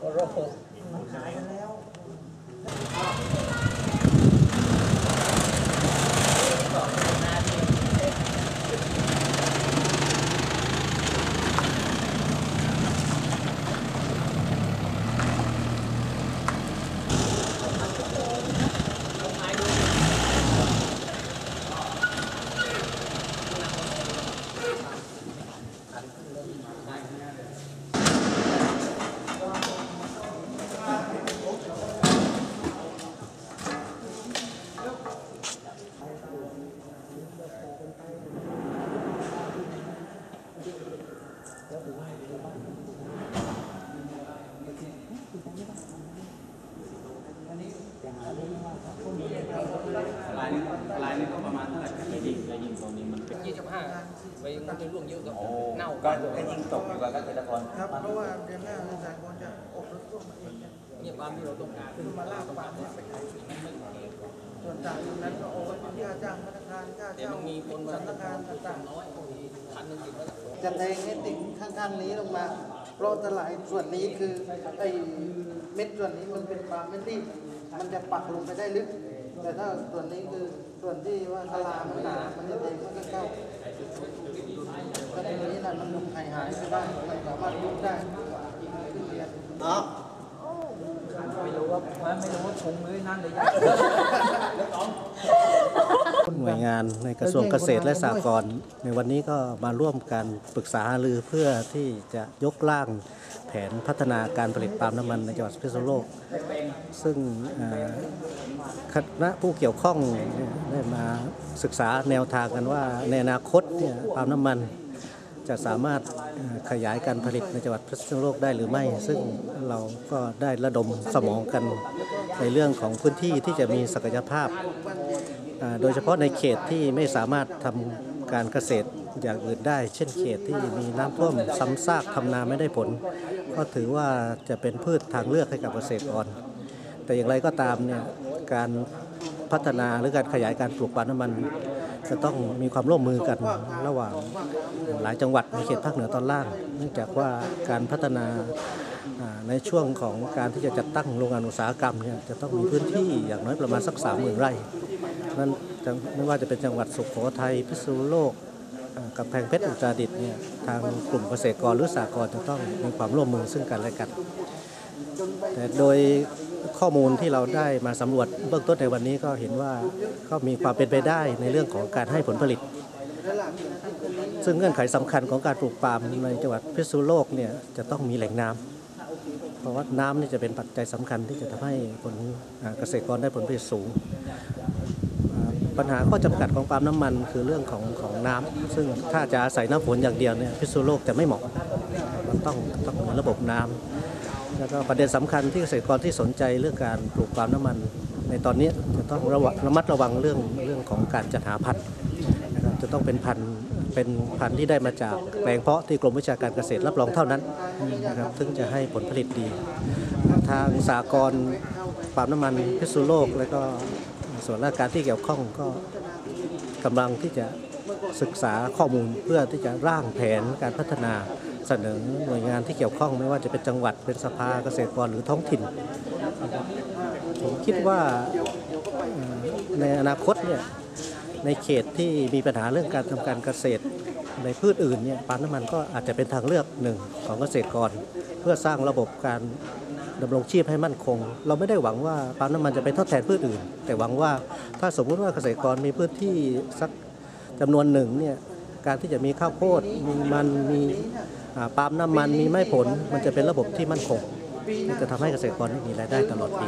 ก็โรค ล้วลายนี้ลายนี้ก็ประมาณเท่าไหร่แล้วยิ่งแล้วยิ่งตอนนี้มันเป็นยี่สิบห้าไปมันจะร่วงเยอะก็เน่าก็ก็ยิ่งตกอยู่กับเกษตรกรครับเพราะว่าเดือนหน้าเกษตรกรจะอบรถร่วมมาเองเนี่ยเนี่ยความที่เราต้องการคือมาลากปากเนี่ยไปขายส่วนต่างตรงนั้นก็โอนเป็นค่าจ้างพนักงานค่าแต่เช่ามันมีคนมาสำนักงานต่างน้อยพันหนึ่งติดแล้วๆจะแทงให้ติดข้างๆนี้ลงมาเพราะตลาดส่วนนี้คือไอ้เม็ดส่วนนี้มันเป็นปลาเม็ดรีบ มันจะปักลงไปได้ลึก แต่ถ้าส่วนนี้คือส่วนที่ว่าตลามันหนา มันจะแทงมันก็เข้าถ้าตรงนี้นะมันหายหายไปได้มันสามารถยุบได้ขึ้นเรียนไม่รู้ว่าไม่รู้ว่าชงเลยนั่นเลยหน่วยงานในกระทรวงเกษตรและสหกรณ์ในวันนี้ก็มาร่วมกันปรึกษาหารือเพื่อที่จะยกร่าง แผนพัฒนาการผลิตปาล์มน้ำมันในจังหวัดพิษณุโลก ซึ่งคณะผู้เกี่ยวข้องได้มาศึกษาแนวทางกันว่าในอนาคตเนี่ยปาล์มน้ำมันจะสามารถขยายการผลิตในจังหวัดพิษณุโลกได้หรือไม่ ซึ่งเราก็ได้ระดมสมองกันในเรื่องของพื้นที่ที่จะมีศักยภาพ โดยเฉพาะในเขตที่ไม่สามารถทำการเกษตรอย่างอื่นได้ เช่นเขตที่มีน้ำท่วมซ้ำซากทำนาไม่ได้ผล ก็ถือว่าจะเป็นพืชทางเลือกให้กับเกษตรกร แต่อย่างไรก็ตามเนี่ยการพัฒนาหรือการขยายการปลูกปาล์มน้ำมัน จะต้องมีความร่วมมือกันระหว่างหลายจังหวัดในเขตภาคเหนือตอนล่าง เนื่องจากว่าการพัฒนาในช่วงของการที่จะจัดตั้งโรงงานอุตสาหกรรมเนี่ยจะต้องมีพื้นที่อย่างน้อยประมาณสักสามหมื่นไร่นั้นไม่ว่าจะเป็นจังหวัดสุโขทัยพิษณุโลก กำแพงเพชรอุตรดิตถ์เนี่ยทางกลุ่มเกษตรกรหรือสหกรจะต้องมีความร่วมมือซึ่งกันและกัน แต่โดยข้อมูลที่เราได้มาสำรวจเบื้องต้นในวันนี้ก็เห็นว่าก็มีความเป็นไปได้ในเรื่องของการให้ผลผลิต ซึ่งเงื่อนไขสำคัญของการปลูกปาล์มในจังหวัดพิษณุโลกเนี่ยจะต้องมีแหล่งน้ำเพราะว่าน้ำนี่จะเป็นปัจจัยสำคัญที่จะทำให้ผลเกษตรกรได้ผลผลิตสูง ปัญหาข้อจำกัดของปาล์มน้ำมันคือเรื่องของของน้ำซึ่งถ้าจะอาศัยน้ำฝนอย่างเดียวเนี่ยพิษณุโลกจะไม่เหมาะมันต้องต้องมีระบบน้ำแล้วก็ประเด็นสำคัญที่เกษตรกรที่สนใจเรื่องการปลูกปาล์มน้ำมัน ในตอนนี้จะต้องระวังระมัดระวังเรื่องเรื่องของการจัดหาพันธุ์นะครับจะต้องเป็นพันธุ์เป็นพันธุ์ที่ได้มาจากแปลงเพาะที่กรมวิชาการเกษตรรับรองเท่านั้นนะครับถึงจะให้ผลผลิตดี ทางสากรณ์ปาล์มน้ำมันพิษณุโลกและก็ ส่วนราชการที่เกี่ยวข้องก็กำลังที่จะศึกษาข้อมูลเพื่อที่จะร่างแผนการพัฒนาเสนอหน่วยงานที่เกี่ยวข้องไม่ว่าจะเป็นจังหวัดเป็นสภาเกษตรกรหรือท้องถิ่น ผมคิดว่าในอนาคตเนี่ยในเขตที่มีปัญหาเรื่องการทำการเกษตรในพืชอื่นเนี่ยปาล์มน้ำมันก็อาจจะเป็นทางเลือกหนึ่งของเกษตรกร เพื่อสร้างระบบการ ดำรงชีพให้มั่นคง เราไม่ได้หวังว่าปาล์มน้ำมันจะไปทดแทนพืชอื่น แต่หวังว่าถ้าสมมุติว่าเกษตรกรมีพื้นที่สักจำนวนหนึ่งเนี่ยการที่จะมีข้าวโพดมีมันมีปาล์มน้ำมันมีไม้ผล มันจะเป็นระบบที่มั่นคงจะทำให้เกษตรกรมีรายได้ตลอดปี